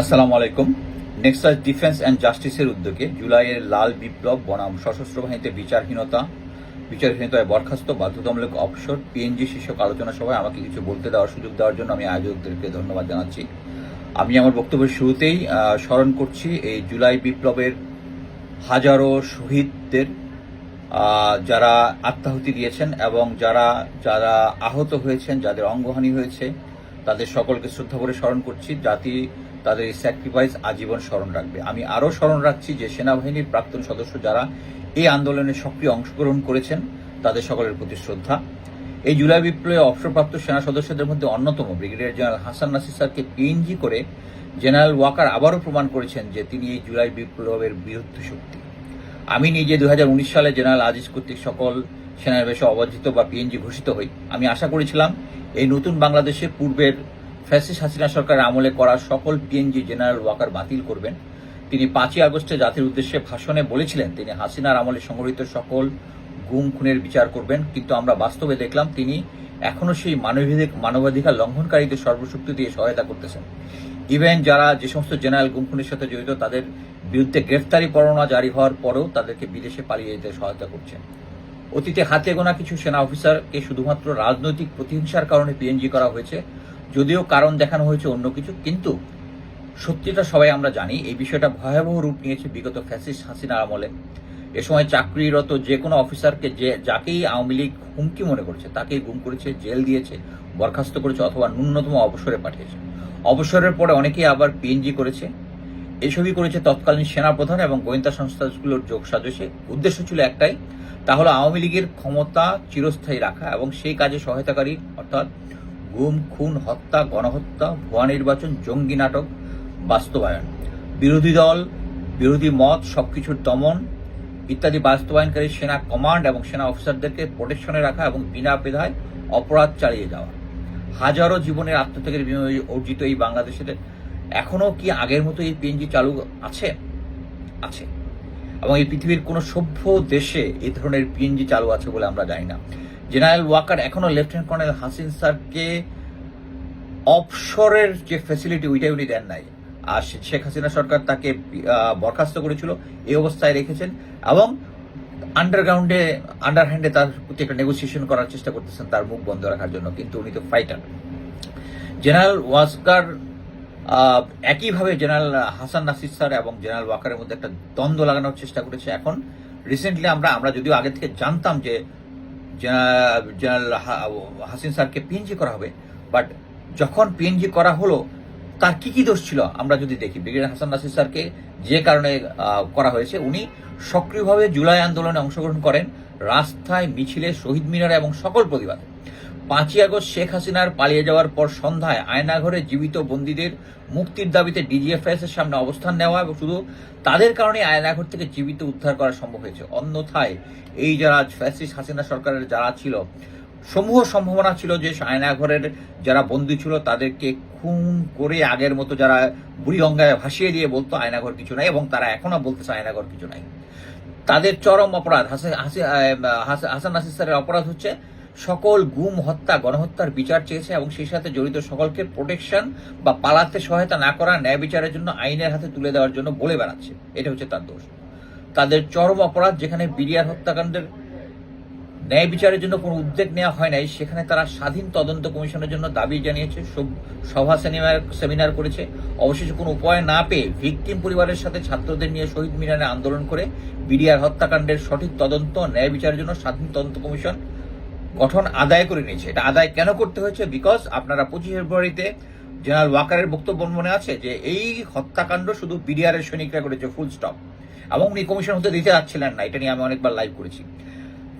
আসসালামু আলাইকুম। Nexus defence and জাস্টিসের উদ্যোগে জুলাইয়ের লাল বিপ্লব, বনাম, সশস্ত্র বাহিনীতে বিচারহীনতা, বিচারহীনতায় বরখাস্ত, বাধ্যতামূলক অবসর পিএনজি শীর্ষক আলোচনা সভায় আমাকে কিছু বলতে দেওয়ার সুযোগ দেওয়ার জন্য আমি আয়োজকদেরকে ধন্যবাদ জানাচ্ছি। আমি আমার বক্তব্যের শুরুতেই স্মরণ করছি এই জুলাই বিপ্লবের হাজারো শহীদদের যারা আত্মাহুতি দিয়েছেন এবং যারা যারা আহত হয়েছেন, যাদের অঙ্গহানি হয়েছে, তাদের সকলকে শ্রদ্ধা করে স্মরণ করছি। জাতি তাদের এই স্যাক্রিফাইস আজীবন স্মরণ রাখবে। আমি আরও স্মরণ রাখছি যে সেনাবাহিনীর প্রাক্তন সদস্য যারা এই আন্দোলনে সক্রিয় অংশগ্রহণ করেছেন, তাদের সকলের প্রতি শ্রদ্ধা। এই জুলাই বিপ্লবে অবসরপ্রাপ্ত সেনা সদস্যদের মধ্যে অন্যতম ব্রিগেডিয়ার জেনারেল হাসান নাসির স্যারকে পিএনজি করে জেনারেল ওয়াকার আবারও প্রমাণ করেছেন যে তিনি এই জুলাই বিপ্লবের বিরুদ্ধে শক্তি। আমি নিজে দু হাজার উনিশ সালে জেনারেল আজিজ কর্তৃক সকল সেনানিবেশে অবাধিত বা পিএনজি ঘোষিত হই। আমি আশা করেছিলাম এই নতুন বাংলাদেশে পূর্বের ফ্যাসিস হাসিনা সরকারের আমলে করা সকল পিএনজি জেনারেল ওয়াকার বাতিল করবেন। তিনি পাঁচই আগস্টে জাতির উদ্দেশ্যে ভাষণে বলেছিলেন, তিনি হাসিনার আমলে সংগঠিত সকল গুম, খুনের বিচার করবেন। কিন্তু আমরা বাস্তবে দেখলাম, তিনি এখনও সেই মানবাধিক মানবাধিকার লঙ্ঘনকারীদের সর্বশক্তি দিয়ে সহায়তা করতেছেন। ইভেন যারা যে সমস্ত জেনারেল গুম, খুনের সাথে জড়িত, তাদের বিরুদ্ধে গ্রেফতারি পরোয়ানা জারি হওয়ার পরেও তাদেরকে বিদেশে পালিয়ে যেতে সহায়তা করছেন। অতীতে হাতে গোনা কিছু সেনা অফিসারকে শুধুমাত্র রাজনৈতিক প্রতিহিংসার কারণে পিএনজি করা হয়েছে। যদিও কারণ দেখানো হয়েছে অন্য কিছু, কিন্তু সত্যিটা সবাই আমরা জানি, এই বিষয়টা ভয়াবহ রূপ নিয়েছে বিগত ফ্যাসিস্ট হাসিনার আমলে। এ সময় চাকরিরত যে কোনো অফিসারকে যে, যাকেই আওয়ামী লীগ হুমকি মনে করেছে, তাকেই গুম করেছে, জেল দিয়েছে, বরখাস্ত করেছে অথবা ন্যূনতম অবসরে পাঠিয়েছে। অবসরের পরে অনেকেই আবার পিএনজি করেছে। এসবই করেছে তৎকালীন সেনাপ্রধান এবং গোয়েন্দা সংস্থাগুলোর যোগ সাজসে। উদ্দেশ্য ছিল একটাই তা হলো আওয়ামী লীগের ক্ষমতা চিরস্থায়ী রাখা এবং সেই কাজে সহায়তাকারী, অর্থাৎ গুম, খুন, হত্যা, গণহত্যা, ভুয়া নির্বাচন, জঙ্গি নাটক, বাস্তবায়ন। বিরোধী দল, বিরোধী মত, সবকিছুর দমন ইত্যাদি বাস্তবায়নকারী সেনা কমান্ড এবং সেনা অফিসারদেরকে প্রোটেকশনে রাখা এবং বিনা বেধায় অপরাধ চালিয়ে যাওয়া। হাজারো জীবনের আত্মত্যাগের বিনিময়ে অর্জিত এই বাংলাদেশের এখনও কি আগের মতো এই পিএনজি চালু আছে? আছে। এবং এই পৃথিবীর কোনো সভ্য দেশে এই ধরনের পিএনজি চালু আছে বলে আমরা জানি না। জেনারেল ওয়াকার এখনও লেফটেন্যান্ট কর্নেল হাসিন স্যারকে অফশোরের যে ফ্যাসিলিটি ওইটাই উনি দেন নাই। আর শেখ হাসিনা সরকার তাকে বরখাস্ত করেছিল, এই অবস্থায় রেখেছেন এবং আন্ডারগ্রাউন্ডে আন্ডারহ্যান্ডে তার প্রতি একটা নেগোসিয়েশন করার চেষ্টা করতেছেন, তার মুখ বন্ধ রাখার জন্য, কিন্তু উনি তো ফাইটার জেনারেল ওয়াস্কার একইভাবে জেনারেল হাসান নাসির স্যার এবং জেনারেল ওয়াকারের মধ্যে একটা দ্বন্দ্ব লাগানোর চেষ্টা করেছে। এখন রিসেন্টলি আমরা আমরা যদিও আগে থেকে জানতাম যে জেনা- জেনারেল হাসিন স্যারকে পিএনজি করা হবে। বাট যখন পিএনজি করা হলো, তার কি কি দোষ ছিল? আমরা যদি দেখি, ব্রিগেডিয়ার হাসান নাসির স্যারকে যে কারণে করা হয়েছে, উনি সক্রিয়ভাবে জুলাই আন্দোলনে অংশগ্রহণ করেন রাস্তায় মিছিলে শহীদ মিনারে এবং সকল প্রতিবাদে। পাঁচই আগস্ট শেখ হাসিনার পালিয়ে যাওয়ার পর সন্ধ্যায় আয়নাঘরে জীবিত বন্দীদের মুক্তির দাবিতে ডিজিএফএস এর সামনে অবস্থান নেওয়া এবং শুধু তাদের কারণে আয়নাঘর থেকে জীবিত উদ্ধার করা সম্ভব হয়েছে। অন্যথায় এই যারা ফ্যাসিস্ট হাসিনা সরকারের যারা ছিল, সমূহ সম্ভাবনা ছিল যে আয়নাঘরের যারা বন্দী ছিল তাদেরকে খুন করে আগের মতো যারা বুড়ি গঙ্গায় ভাসিয়ে দিয়ে বলতো আয়নাঘর কিছু নাই এবং তারা এখনও বলতেছে আয়নাঘর কিছু নাই। তাদের চরম অপরাধ হাসান নাসির স্যারের অপরাধ হচ্ছে সকল গুম, হত্যা, গণহত্যার বিচার চেয়েছে এবং সেই সাথে জড়িত সকলকে প্রোটেকশন বা পালাতে সহায়তা না করা ন্যায় বিচারের জন্য আইনের হাতে তুলে দেওয়ার জন্য বলে বেড়াচ্ছে। এটা হচ্ছে তার দোষ। তাদের চরম অপরাধ যেখানে বিডিআর হত্যাকাণ্ডের ন্যায় বিচারের জন্য কোনো উদ্যোগ নেওয়া হয় নাই, সেখানে তারা স্বাধীন তদন্ত কমিশনের জন্য দাবি জানিয়েছে সভা সেমিনার সেমিনার করেছে। অবশেষে কোনো উপায় না পেয়ে ভিকটিম পরিবারের সাথে ছাত্রদের নিয়ে শহীদ মিনারে আন্দোলন করে বিডিআর হত্যাকাণ্ডের সঠিক তদন্ত ন্যায় বিচারের জন্য স্বাধীন তদন্ত কমিশন গঠন আদায় করে নিয়েছে। এটা আদায় কেন করতে হয়েছে? বিকজ আপনারা পঁচিশে ফেব্রুয়ারিতে জেনারেল ওয়াকারের বক্তব্য মনে আছে যে, এই হত্যাকাণ্ড শুধু বিডিআর এর সৈনিকরা করেছে ফুল স্টপ এবং উনি কমিশন হতে দিতে যাচ্ছিলেন না, এটা নিয়ে আমি অনেকবার লাইভ করেছি।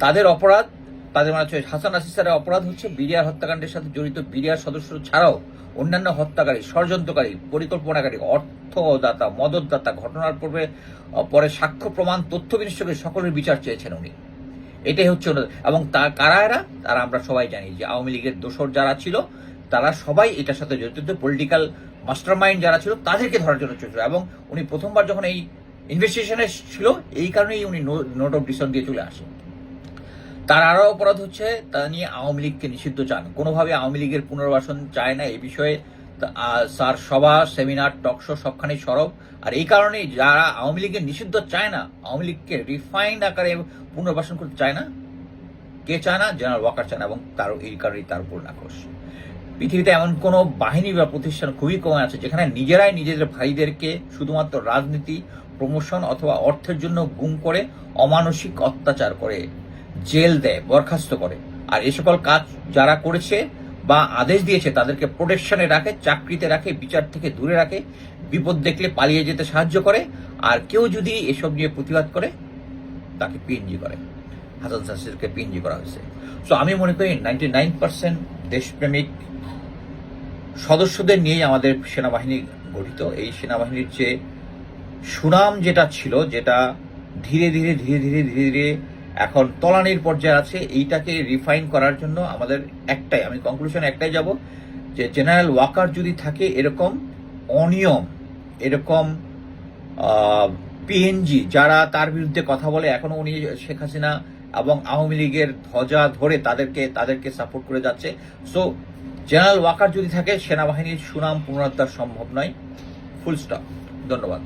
তাদের অপরাধ, তাদের মানে হচ্ছে হাসান আসিসারের অপরাধ হচ্ছে বিডিআর হত্যাকাণ্ডের সাথে জড়িত বিডিআর সদস্য ছাড়াও অন্যান্য হত্যাকারী, ষড়যন্ত্রকারী, পরিকল্পনাকারী, অর্থদাতা, মদতদাতা, ঘটনার পূর্বে, পরে সাক্ষ্য, প্রমাণ, তথ্য বিনিশ্চয়কারী সকলের বিচার চেয়েছেন উনি। এটাই হচ্ছে এবং তা কারা এরা? তারা আমরা সবাই জানি যে আওয়ামী লীগের দোসর যারা ছিল, তারা সবাই এটার সাথে জড়িত। পলিটিক্যাল মাস্টার মাইন্ড যারা ছিল, তাদেরকে ধরার জন্য চেয়েছিল এবং উনি প্রথমবার যখন এই ইনভেস্টিগেশনে ছিল, এই কারণেই উনি নোট অফ ডিসন দিয়ে চলে আসেন। তার আরও অপরাধ হচ্ছে, তা নিয়ে আওয়ামী লীগকে নিষিদ্ধ চান। কোনোভাবে আওয়ামী লীগের পুনর্বাসন চায় না এই বিষয়ে স্যার সভা, সেমিনার টকশো সবখানেই সরব। আর এই কারণেই যারা আওয়ামী লীগের নিষিদ্ধ চায় না, আওয়ামী লীগকে রিফাইন্ড আকারে পুনর্বাসন করতে চায় না, কে চায় না? জেনারেল ওয়াকার চায় না এবং তার এই কারণেই তার উপর নাকশ পৃথিবীতে এমন কোনো বাহিনী বা প্রতিষ্ঠান খুবই কম আছে যেখানে নিজেরাই নিজেদের ভাইদেরকে শুধুমাত্র রাজনীতি প্রমোশন অথবা অর্থের জন্য গুম করে অমানসিক অত্যাচার করে, জেল দেয়, বরখাস্ত করে। আর এই সকল কাজ যারা করেছে বা আদেশ দিয়েছে তাদেরকে প্রোটেকশনে রাখে, চাকরিতে রাখে, বিচার থেকে দূরে রাখে, বিপদ দেখলে পালিয়ে যেতে সাহায্য করে, আর কেউ যদি এসব নিয়ে প্রতিবাদ করে, তাকে পিএনজি করে। হাসান শাসিরকে পিএনজি করা হয়েছে। সো আমি মনে করি নাইনটি নাইন পার্সেন্ট দেশপ্রেমিক সদস্যদের নিয়েই আমাদের সেনাবাহিনী গঠিত। এই সেনাবাহিনীর যে সুনাম যেটা ছিল, যেটা ধীরে ধীরে ধীরে ধীরে ধীরে ধীরে এখন তলানির পর্যায়ে আছে, এইটাকে রিফাইন করার জন্য আমাদের একটাই, আমি কনক্লুশন একটাই যাব, যে জেনারেল ওয়াকার যদি থাকে এরকম অনিয়ম, এরকম পিএনজি যারা তার বিরুদ্ধে কথা বলে, এখনও উনি শেখ হাসিনা এবং আওয়ামী লীগের ধ্বজা ধরে তাদেরকে তাদেরকে সাপোর্ট করে যাচ্ছে। সো জেনারেল ওয়াকার যদি থাকে, সেনাবাহিনীর সুনাম পুনরুদ্ধার সম্ভব নয়। ফুল স্টপ ধন্যবাদ।